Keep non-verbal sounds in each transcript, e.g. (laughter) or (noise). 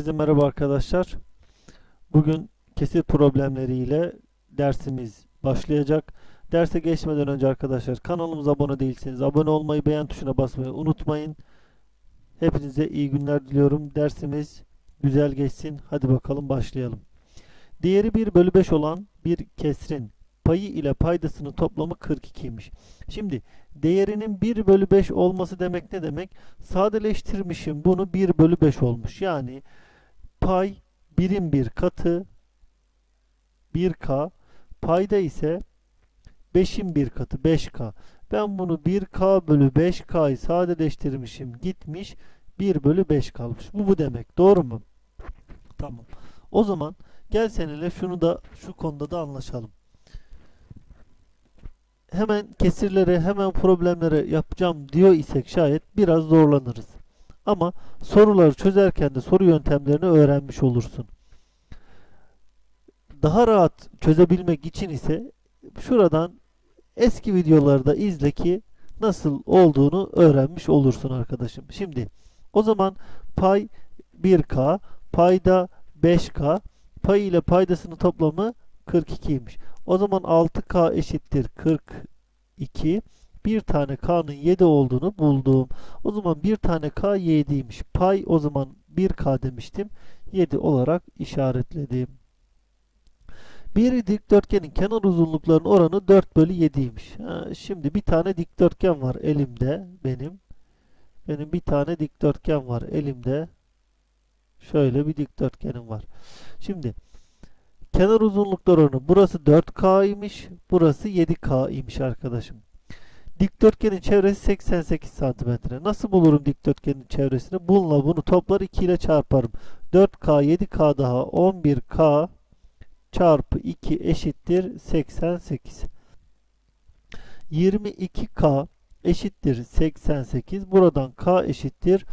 Herkese merhaba arkadaşlar. Bugün kesir problemleriyle dersimiz başlayacak. Derse geçmeden önce arkadaşlar kanalımıza abone değilseniz abone olmayı, beğen tuşuna basmayı unutmayın. Hepinize iyi günler diliyorum. Dersimiz güzel geçsin. Hadi bakalım başlayalım. Değeri 1 bölü 5 olan bir kesrin payı ile paydasının toplamı 42'ymiş. Şimdi değerinin 1 bölü 5 olması demek ne demek? Sadeleştirmişim bunu 1 bölü 5 olmuş. Yani pay birim bir katı 1k payda ise 5'in bir katı 5k. Ben bunu 1k bölü 5k'yı sadeleştirmişim gitmiş 1 bölü 5 kalmış. Bu bu demek. Doğru mu? Tamam. O zaman gel seninle şunu da şu konuda da anlaşalım hemen kesirlere, hemen problemlere yapacağım diyor isek şayet biraz zorlanırız. Ama soruları çözerken de soru yöntemlerini öğrenmiş olursun. Daha rahat çözebilmek için ise şuradan eski videolarda izle ki nasıl olduğunu öğrenmiş olursun arkadaşım. Şimdi o zaman pay 1k, payda 5k, pay ile paydasının toplamı 42'ymiş. O zaman 6k eşittir 42. Bir tane k'nın 7 olduğunu buldum. O zaman bir tane k 7'ymiş. Pay o zaman 1k demiştim. 7 olarak işaretledim. Bir dikdörtgenin kenar uzunluklarının oranı 4 bölü 7'ymiş. Ha, şimdi bir tane dikdörtgen var elimde benim. Benim bir tane dikdörtgen var elimde. Şöyle bir dikdörtgenim var. Şimdi Kenar uzunluklar oranı burası 4K imiş. Burası 7K imiş arkadaşım. Dikdörtgenin çevresi 88 cm. Nasıl bulurum dikdörtgenin çevresini? Bununla bunu toplar 2 ile çarparım. 4K 7K daha 11K çarpı 2 eşittir 88. 22K eşittir 88. Buradan K eşittir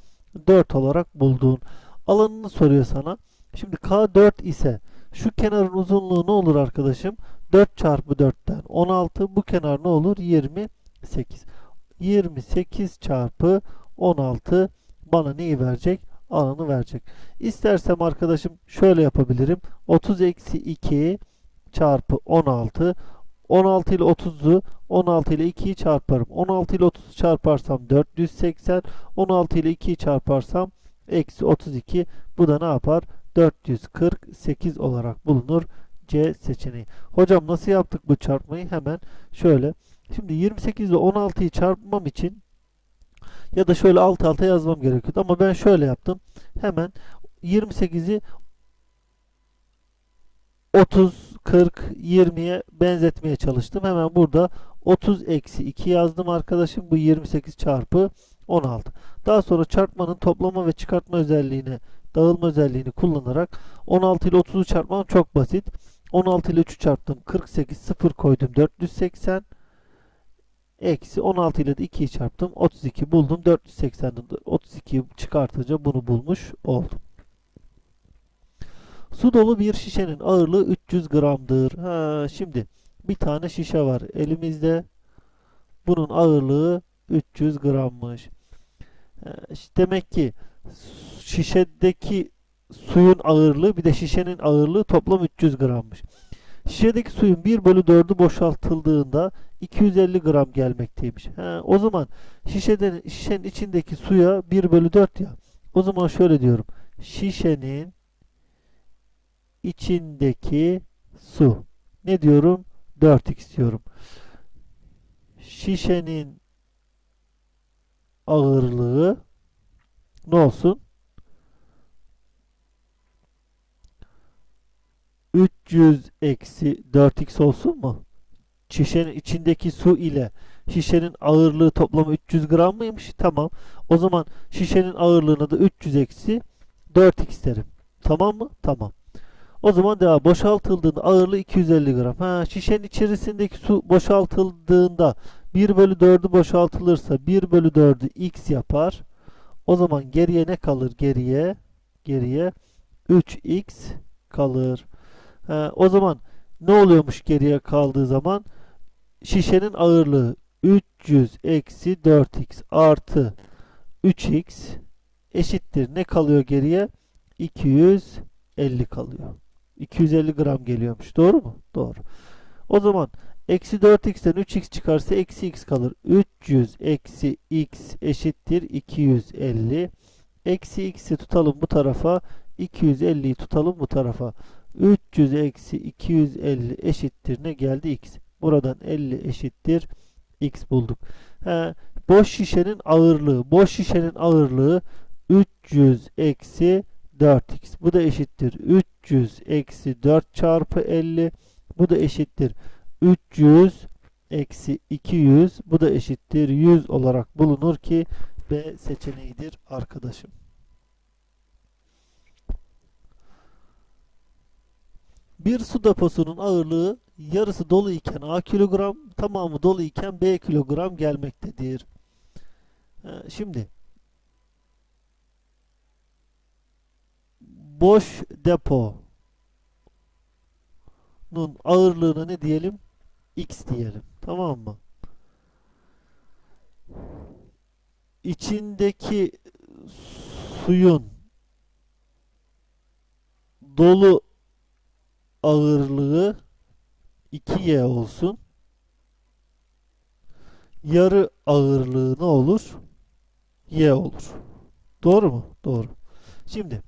4 olarak bulduğun alanını soruyor sana. Şimdi K 4 ise şu kenarın uzunluğu ne olur arkadaşım? 4 çarpı 4'ten 16. Bu kenar ne olur? 28. 28 çarpı 16 bana neyi verecek? Alanı verecek. İstersem arkadaşım şöyle yapabilirim. 30 eksi 2 çarpı 16 16 ile 30'u 16 ile 2'yi çarparım. 16 ile 30'u çarparsam 480. 16 ile 2'yi çarparsam eksi 32. Bu da ne yapar? 448 olarak bulunur. C seçeneği. Hocam nasıl yaptık bu çarpmayı? Hemen şöyle. Şimdi 28 ile 16'yı çarpmam için ya da şöyle alt alta yazmam gerekiyordu. Ama ben şöyle yaptım. Hemen 28'i 30, 40, 20'ye benzetmeye çalıştım. Hemen burada 30 eksi 2 yazdım arkadaşım. Bu 28 çarpı 16. Daha sonra çarpmanın toplama ve çıkartma özelliğine dağılma özelliğini kullanarak 16 ile 30'u çarpmam çok basit. 16 ile 3'ü çarptım. 48 0 koydum. 480 eksi 16 ile de 2'yi çarptım. 32 buldum. 480'den 32 çıkartınca bunu bulmuş oldum. Su dolu bir şişenin ağırlığı 300 gramdır. Ha, şimdi bir tane şişe var elimizde. Bunun ağırlığı 300 grammış. Demek ki şişedeki suyun ağırlığı bir de şişenin ağırlığı toplam 300 grammış. Şişedeki suyun 1 bölü 4'ü boşaltıldığında 250 gram gelmekteymiş. He, o zaman şişeden, şişenin içindeki suya 1 bölü 4 ya. O zaman şöyle diyorum. Şişenin içindeki su. Ne diyorum? 4x diyorum. Şişenin ağırlığı ne olsun? 300 eksi 4x olsun mu? Şişenin içindeki su ile şişenin ağırlığı toplamı 300 gram mıymış? Tamam. O zaman şişenin ağırlığına da 300 eksi 4x derim. Tamam mı? Tamam. O zaman devam. Boşaltıldığında ağırlığı 250 gram. Ha, şişenin içerisindeki su boşaltıldığında 1 bölü 4'ü boşaltılırsa 1 bölü 4'ü x yapar. O zaman geriye ne kalır? Geriye geriye 3x kalır. He, o zaman ne oluyormuş geriye kaldığı zaman? Şişenin ağırlığı 300 eksi 4x artı 3x eşittir. Ne kalıyor geriye? 250 kalıyor. 250 gram geliyormuş. Doğru mu? Doğru. O zaman eksi 4x'ten 3x çıkarsa eksi x kalır. 300 eksi x eşittir 250. Eksi x'i tutalım bu tarafa. 250'yi tutalım bu tarafa. 300 eksi 250 eşittir ne geldi x. Buradan 50 eşittir x bulduk. He, boş şişenin ağırlığı. Boş şişenin ağırlığı 300 eksi 4x. Bu da eşittir 300 eksi 4 çarpı 50. Bu da eşittir 300 eksi 200. Bu da eşittir 100 olarak bulunur ki B seçeneğidir arkadaşım. Bir su deposunun ağırlığı yarısı dolu iken A kilogram, tamamı dolu iken B kilogram gelmektedir. Şimdi boş deponun ağırlığına ne diyelim? X diyelim. Tamam mı? İçindeki suyun dolu ağırlığı 2y olsun. Yarı ağırlığı ne olur? Y olur. Doğru mu? Doğru. Şimdi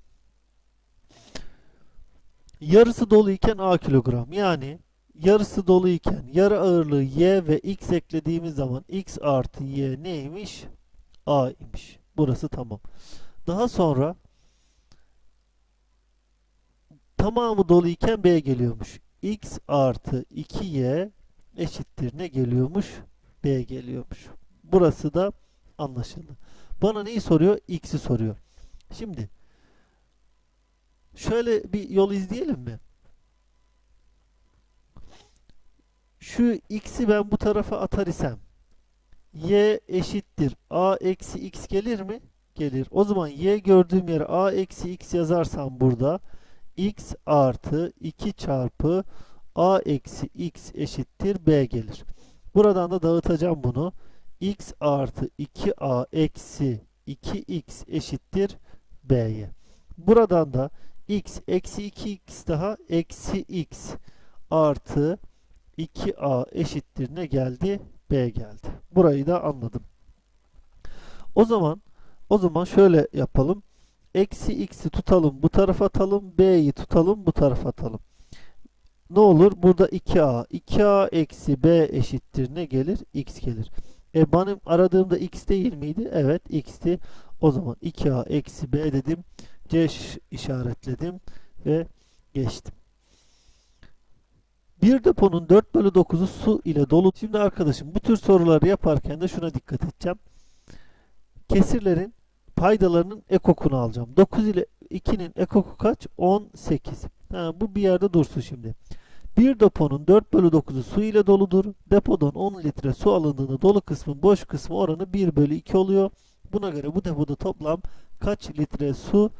yarısı dolu iken A kilogram. Yani yarısı dolu iken yarı ağırlığı Y ve X eklediğimiz zaman X artı Y neymiş? A imiş. Burası tamam. Daha sonra tamamı dolu iken B geliyormuş. X artı 2Y eşittir ne geliyormuş? B geliyormuş. Burası da anlaşıldı. Bana neyi soruyor? X'i soruyor. Şimdi şöyle bir yol izleyelim mi? Şu x'i ben bu tarafa atar isem y eşittir a eksi x gelir mi? Gelir. O zaman y gördüğüm yere a eksi x yazarsam burada x artı 2 çarpı a eksi x eşittir b gelir. Buradan da dağıtacağım bunu. x artı 2a eksi 2x eşittir b'ye. Buradan da x eksi 2x daha eksi x artı 2a eşittir ne geldi? b geldi. Burayı da anladım. O zaman o zaman şöyle yapalım. Eksi x'i tutalım bu tarafa atalım. b'yi tutalım bu tarafa atalım. Ne olur? Burada 2a. 2a eksi b eşittir ne gelir? x gelir. E benim aradığımda x değil miydi? Evet x'ti. O zaman 2a eksi b dedim. C işaretledim ve geçtim. Bir deponun 4 bölü 9'u su ile dolu. Şimdi arkadaşım bu tür soruları yaparken de şuna dikkat edeceğim. Kesirlerin paydalarının ekokunu alacağım. 9 ile 2'nin ekoku kaç? 18. Ha, bu bir yerde dursun şimdi. Bir deponun 4 bölü 9'u su ile doludur. Depodan 10 litre su alındığında dolu kısmın boş kısmı oranı 1 bölü 2 oluyor. Buna göre bu depoda toplam kaç litre su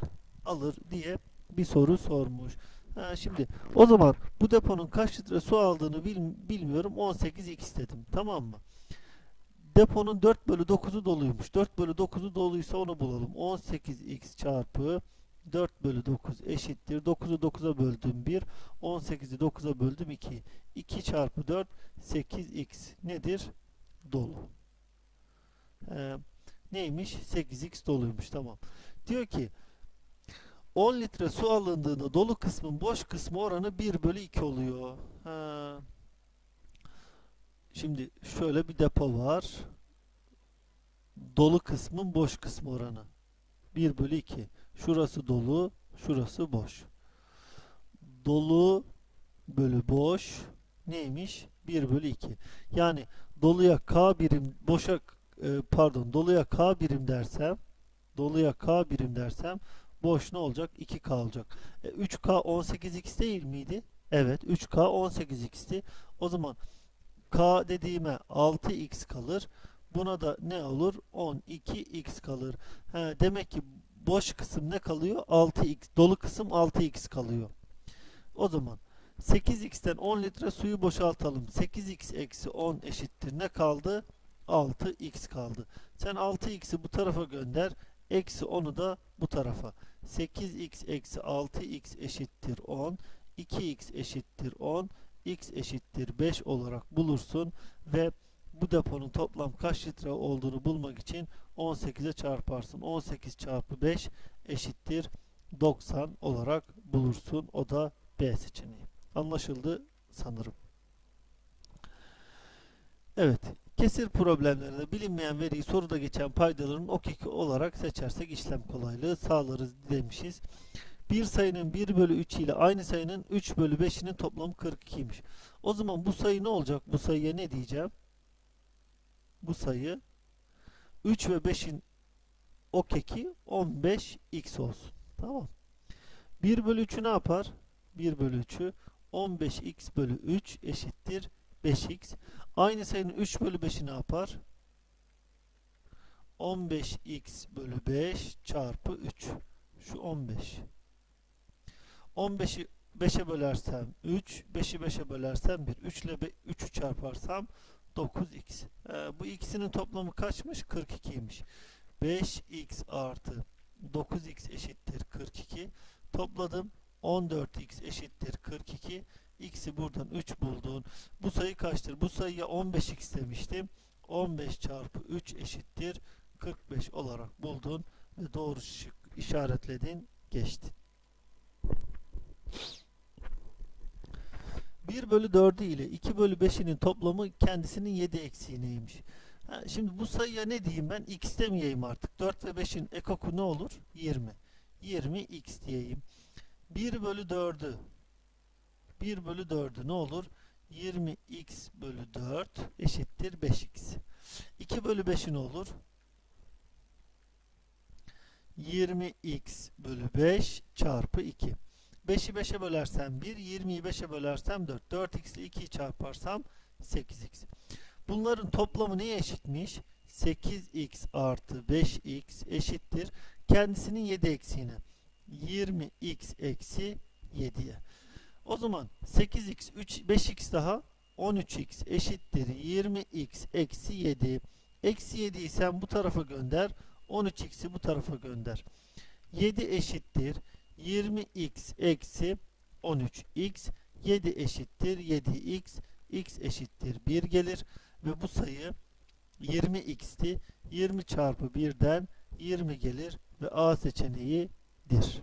alır diye bir soru sormuş. Ha, şimdi o zaman bu deponun kaç litre su aldığını bil, bilmiyorum. 18x dedim. Tamam mı? Deponun 4 bölü 9'u doluymuş. 4 bölü 9'u doluysa onu bulalım. 18x çarpı 4 bölü 9 eşittir. 9'u 9'a böldüm 1. 18'i 9'a böldüm 2. 2 çarpı 4 8x nedir? Dolu. Ee, neymiş? 8x doluymuş. Tamam. Diyor ki 10 litre su alındığında dolu kısmın boş kısmı oranı 1 bölü 2 oluyor. Ha. Şimdi şöyle bir depo var. Dolu kısmın boş kısmı oranı. 1 bölü 2. Şurası dolu, şurası boş. Dolu bölü boş neymiş? 1 bölü 2. Yani doluya K birim, boşa e, pardon doluya K birim dersem doluya K birim dersem boş ne olacak? 2K olacak. E, 3K 18X değil miydi? Evet 3K 18X'ti. O zaman K dediğime 6X kalır. Buna da ne olur? 12X kalır. He, demek ki boş kısım ne kalıyor? 6X. Dolu kısım 6X kalıyor. O zaman 8X'ten 10 litre suyu boşaltalım. 8X eksi 10 eşittir. Ne kaldı? 6X kaldı. Sen 6X'i bu tarafa gönder. Eksi 10'u da bu tarafa. 8x eksi 6x eşittir 10. 2x eşittir 10. x eşittir 5 olarak bulursun ve bu deponun toplam kaç litre olduğunu bulmak için 18'e çarparsın. 18 çarpı 5 eşittir 90 olarak bulursun. O da B seçeneği. Anlaşıldı sanırım. Evet. Kesir problemlerinde bilinmeyen veriyi soruda geçen paydaların okiki olarak seçersek işlem kolaylığı sağlarız demişiz. Bir sayının 1 bölü 3 ile aynı sayının 3 bölü 5'inin toplamı 42'ymiş. O zaman bu sayı ne olacak? Bu sayıya ne diyeceğim? Bu sayı 3 ve 5'in okeki 15x olsun. Tamam. 1 bölü 3'ü ne yapar? 1 bölü 3'ü 15x bölü 3 eşittir 5x. Aynı sayının 3 bölü 5'i ne yapar? 15x bölü 5 çarpı 3. Şu 15. 15'i 5'e bölersem 3, 5'i 5'e bölersem 1. 3 ile 3'ü çarparsam 9x. Ee, bu ikisinin toplamı kaçmış? 42'ymiş. 5x artı 9x eşittir 42. Topladım. 14x eşittir 42. X'i buradan 3 buldun. Bu sayı kaçtır? Bu sayıya 15x demiştim. 15 çarpı 3 eşittir 45 olarak buldun ve doğru şık işaretledin geçti. 1 bölü 4'ü ile 2 bölü 5'inin toplamı kendisinin 7 eksiğineymiş. Ha, şimdi bu sayıya ne diyeyim ben? X demeyeyim artık. 4 ve 5'in ekoku ne olur? 20. 20 x diyeyim. 1 bölü 4'ü 1 bölü 4'ü ne olur? 20x bölü 4 eşittir 5x. 2 bölü 5'i ne olur? 20x bölü 5 çarpı 2. 5'i 5'e bölersem 1, 20'yi 5'e bölersem 4. 4x ile 2'yi çarparsam 8x. Bunların toplamı neye eşitmiş? 8x artı 5x eşittir. Kendisinin 7 eksiğine. 20x eksi 7'ye. O zaman 8x 3 5x daha 13x eşittir 20x eksi 7. Eksi 7'yi sen bu tarafa gönder. 13x'i bu tarafa gönder. 7 eşittir 20x eksi 13x 7 eşittir 7x x eşittir 1 gelir ve bu sayı 20x'ti 20 çarpı 1'den 20 gelir ve A seçeneğidir.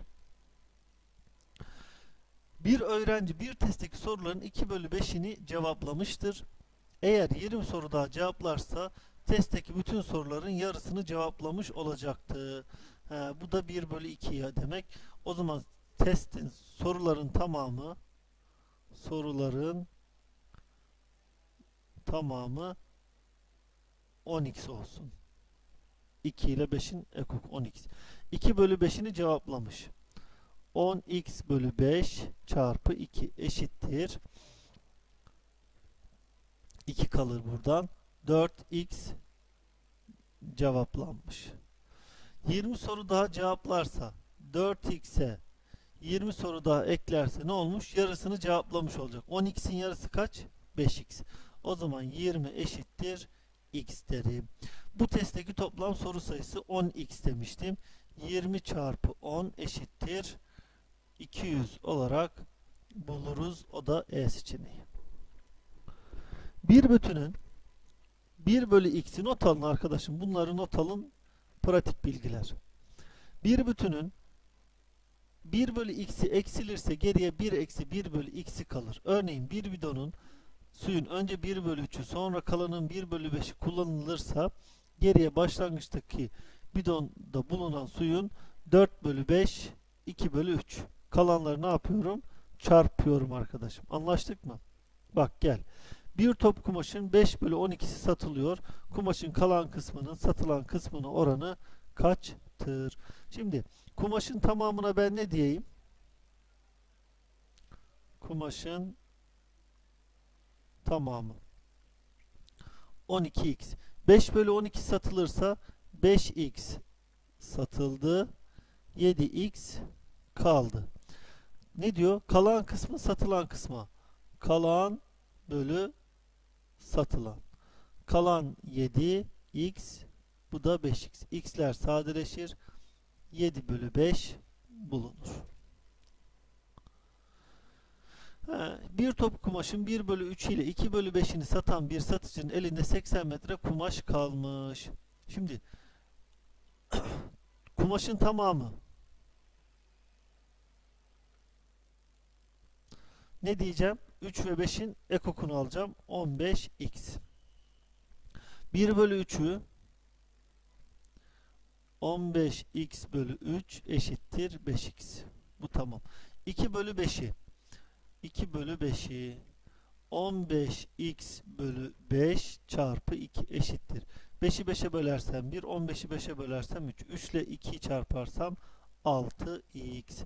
Bir öğrenci bir testteki soruların 2 bölü 5'ini cevaplamıştır. Eğer 20 soru daha cevaplarsa testteki bütün soruların yarısını cevaplamış olacaktı. He, bu da 1 bölü 2 ya demek. O zaman testin soruların tamamı soruların tamamı 10x olsun. 2 ile 5'in ekok 10x. 2 bölü 5'ini cevaplamış. 10x bölü 5 çarpı 2 eşittir. 2 kalır buradan. 4x cevaplanmış. 20 soru daha cevaplarsa 4x'e 20 soru daha eklerse ne olmuş? Yarısını cevaplamış olacak. 10x'in yarısı kaç? 5x. O zaman 20 eşittir x derim. Bu testteki toplam soru sayısı 10x demiştim. 20 çarpı 10 eşittir 200 olarak buluruz. O da E seçeneği. Bir bütünün 1 bölü x'i not alın arkadaşım. Bunları not alın. Pratik bilgiler. Bir bütünün 1 bölü x'i eksilirse geriye 1 eksi 1 bölü x'i kalır. Örneğin bir bidonun suyun önce 1 bölü 3'ü sonra kalanın 1 bölü 5'i kullanılırsa geriye başlangıçtaki bidonda bulunan suyun 4 bölü 5 2 bölü 3 kalanları ne yapıyorum? Çarpıyorum arkadaşım. Anlaştık mı? Bak gel. Bir top kumaşın 5 bölü 12'si satılıyor. Kumaşın kalan kısmının satılan kısmının oranı kaçtır? Şimdi kumaşın tamamına ben ne diyeyim? Kumaşın tamamı. 12x. 5 bölü 12 satılırsa 5x satıldı. 7x kaldı. Ne diyor? Kalan kısmı satılan kısma. Kalan bölü satılan. Kalan 7 x bu da 5x. x'ler sadeleşir. 7 bölü 5 bulunur. Ha, bir top kumaşın 1 bölü 3 ile 2 bölü 5'ini satan bir satıcının elinde 80 metre kumaş kalmış. Şimdi (coughs) kumaşın tamamı ne diyeceğim? 3 ve 5'in ekokunu alacağım. 15x. 1 bölü 3'ü 15x bölü 3 eşittir 5x. Bu tamam. 2 bölü 5'i 2 bölü 5'i 15x bölü 5 çarpı 2 eşittir. 5'i 5'e bölersem 1, 15'i 5'e bölersem 3. 3 ile 2'yi çarparsam 6x.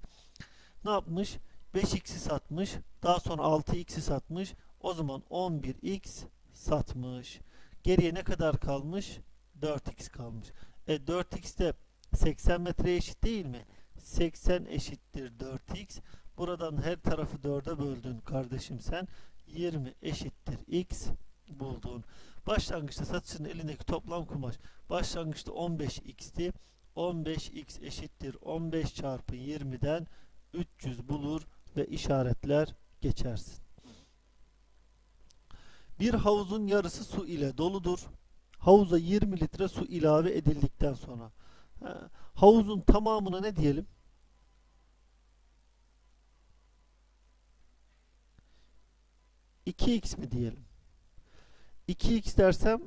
Ne yapmış? 5x'i satmış. Daha sonra 6x'i satmış. O zaman 11x satmış. Geriye ne kadar kalmış? 4x kalmış. E 4x de 80 metreye eşit değil mi? 80 eşittir 4x. Buradan her tarafı 4'e böldün kardeşim sen. 20 eşittir x buldun. Başlangıçta satıcının elindeki toplam kumaş başlangıçta 15x'ti. 15x eşittir 15 çarpı 20'den 300 bulur ve işaretler geçersin. Bir havuzun yarısı su ile doludur. Havuza 20 litre su ilave edildikten sonra ha, havuzun tamamına ne diyelim? x mi diyelim? 2x dersem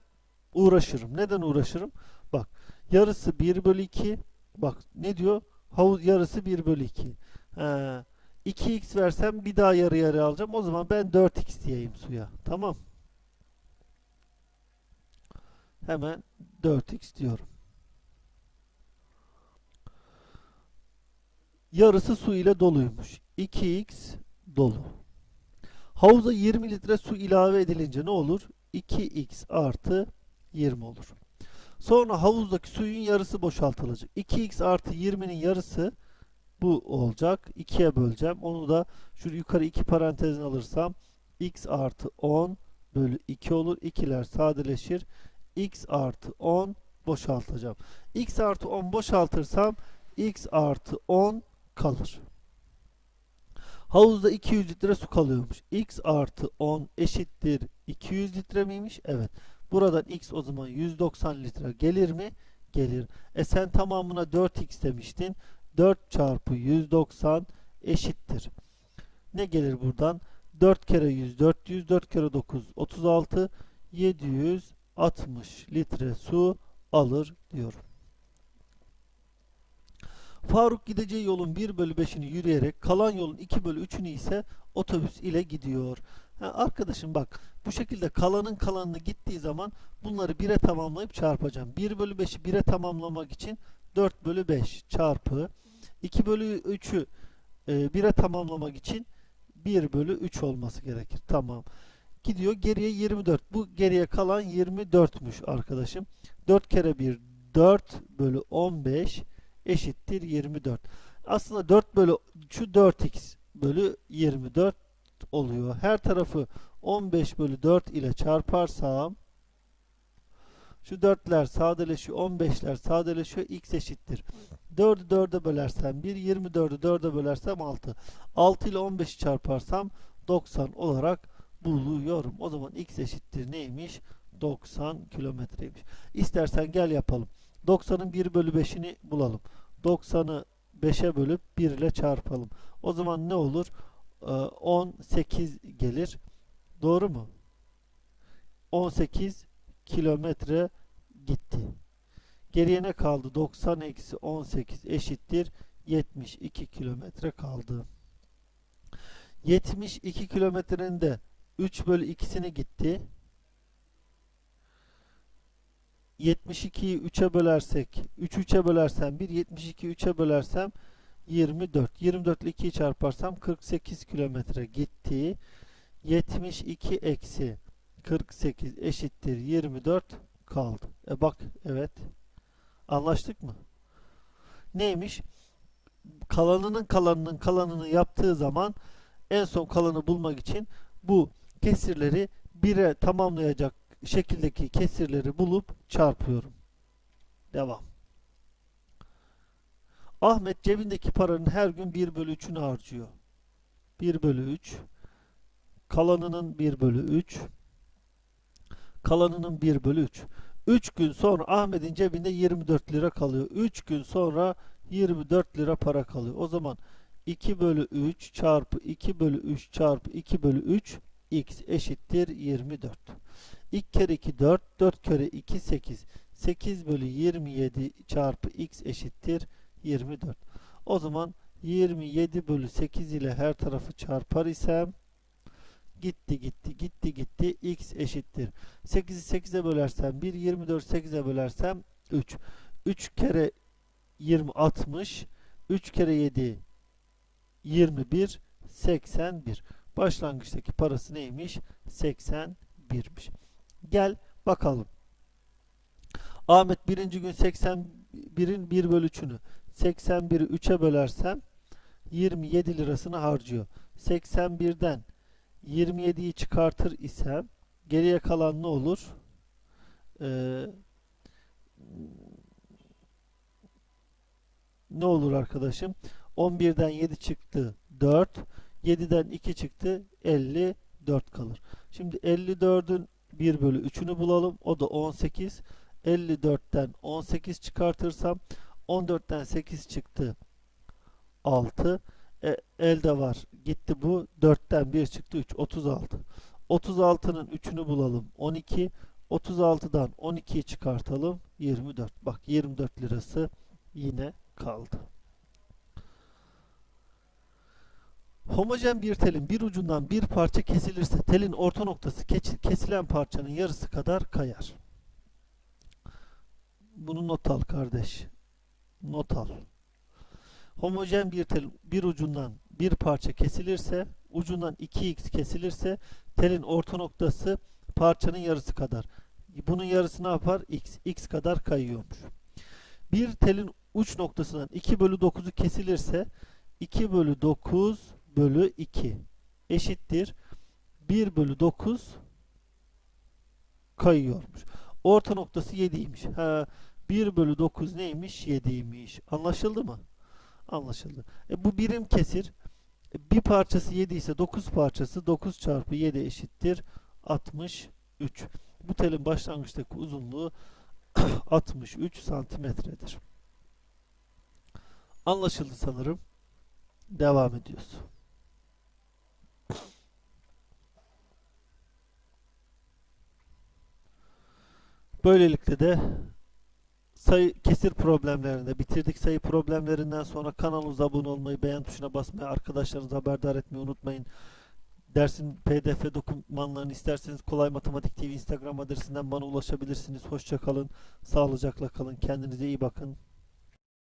uğraşırım. Neden uğraşırım? Bak yarısı 1 bölü 2 bak ne diyor? Havuz yarısı 1 bölü 2. He, 2x versem bir daha yarı yarı alacağım. O zaman ben 4x diyeyim suya. Tamam. Hemen 4x diyorum. Yarısı su ile doluymuş. 2x dolu. Havuza 20 litre su ilave edilince ne olur? 2x artı 20 olur. Sonra havuzdaki suyun yarısı boşaltılacak. 2x artı 20'nin yarısı bu olacak. 2'ye böleceğim. Onu da şu yukarı 2 parantezin alırsam x artı 10 bölü 2 olur. 2'ler sadeleşir. X artı 10 boşaltacağım. x artı 10 boşaltırsam x artı 10 kalır. Havuzda 200 litre su kalıyormuş. x artı 10 eşittir 200 litre miymiş? Evet. Buradan x o zaman 190 litre gelir mi? Gelir. E sen tamamına 4x demiştin. 4 çarpı 190 eşittir. Ne gelir buradan? 4 kere 100 400 4 kere 9 36 760 litre su alır diyorum. Faruk gideceği yolun 1 bölü 5'ini yürüyerek kalan yolun 2 bölü 3'ünü ise otobüs ile gidiyor. Ha, arkadaşım bak bu şekilde kalanın kalanını gittiği zaman bunları 1'e tamamlayıp çarpacağım. 1 bölü 5'i 1'e tamamlamak için 4 bölü 5 çarpı 2 bölü 3'ü e, 1'e tamamlamak için 1 bölü 3 olması gerekir. Tamam. Gidiyor geriye 24. Bu geriye kalan 24'müş arkadaşım. 4 kere 1 4 bölü 15 eşittir 24. Aslında 4 bölü şu 4x bölü 24 oluyor. Her tarafı 15 bölü 4 ile çarparsam şu 4'ler sadeleşiyor. 15'ler sadeleşiyor. X eşittir. 4'ü 4'e bölersem 1. 24'ü 4'e bölersem 6. 6 ile 15'i çarparsam 90 olarak buluyorum. O zaman X eşittir neymiş? 90 kilometreymiş. İstersen gel yapalım. 90'ın 1 bölü 5'ini bulalım. 90'ı 5'e bölüp 1 ile çarpalım. O zaman ne olur? Ee, 18 gelir. Doğru mu? 18 kilometre gitti. Geriye ne kaldı? 90 eksi 18 eşittir 72 kilometre kaldı. 72 kilometrenin de 3 bölü 2'sini gitti. 72'yi 3'e bölersek 3 3'e bölersem 1 72 3'e bölersem 24 24 ile 2'yi çarparsam 48 kilometre gitti. 72 eksi 48 eşittir 24 kaldı. E bak evet. Anlaştık mı? Neymiş? Kalanının kalanının kalanını yaptığı zaman en son kalanı bulmak için bu kesirleri 1'e tamamlayacak şekildeki kesirleri bulup çarpıyorum. Devam. Ahmet cebindeki paranın her gün 1 bölü 3'ünü harcıyor. 1 bölü 3. Kalanının 1 bölü 3. Kalanının 1 bölü 3. 3 gün sonra Ahmet'in cebinde 24 lira kalıyor. 3 gün sonra 24 lira para kalıyor. O zaman 2 bölü 3 çarpı 2 bölü 3 çarpı 2 bölü 3 x eşittir 24. 2 kere 2 4, 4 kere 2 8. 8 bölü 27 çarpı x eşittir 24. O zaman 27 bölü 8 ile her tarafı çarpar isem gitti gitti gitti gitti x eşittir. 8'i 8'e bölersem 1, 24 8'e bölersem 3. 3 kere 20 60, 3 kere 7 21, 81. Başlangıçtaki parası neymiş? 81'miş. Gel bakalım. Ahmet birinci gün 81'in 1 bölü 3'ünü 81'i 3'e bölersem 27 lirasını harcıyor. 81'den 27'yi çıkartır isem geriye kalan ne olur? Ee, ne olur arkadaşım? 11'den 7 çıktı 4. 7'den 2 çıktı 54 kalır. Şimdi 54'ün 1 bölü 3'ünü bulalım. O da 18. 54'ten 18 çıkartırsam 14'ten 8 çıktı 6. E, elde var. Gitti bu. 4'ten 1 çıktı 3. 36. 36'nın 3'ünü bulalım. 12. 36'dan 12'yi çıkartalım. 24. Bak 24 lirası yine kaldı. Homojen bir telin bir ucundan bir parça kesilirse telin orta noktası kesilen parçanın yarısı kadar kayar. Bunu not al kardeş. Not al. Homojen bir tel bir ucundan bir parça kesilirse, ucundan 2x kesilirse telin orta noktası parçanın yarısı kadar. Bunun yarısı ne yapar? x. x kadar kayıyormuş. Bir telin uç noktasından 2 bölü 9'u kesilirse 2 bölü 9 bölü 2 eşittir 1 bölü 9 kayıyormuş. Orta noktası 7'ymiş. Ha, 1 bölü 9 neymiş? 7'ymiş. Anlaşıldı mı? Anlaşıldı. E, bu birim kesir. E, bir parçası 7 ise 9 parçası 9 çarpı 7 eşittir 63. Bu telin başlangıçtaki uzunluğu (clears throat) 63 santimetredir. Anlaşıldı sanırım. Devam ediyoruz. Böylelikle de sayı kesir problemlerinde bitirdik. Sayı problemlerinden sonra kanalımıza abone olmayı, beğen tuşuna basmayı, arkadaşlarınızı haberdar etmeyi unutmayın. Dersin pdf dokümanlarını isterseniz Kolay Matematik TV Instagram adresinden bana ulaşabilirsiniz. Hoşça kalın, sağlıcakla kalın, kendinize iyi bakın.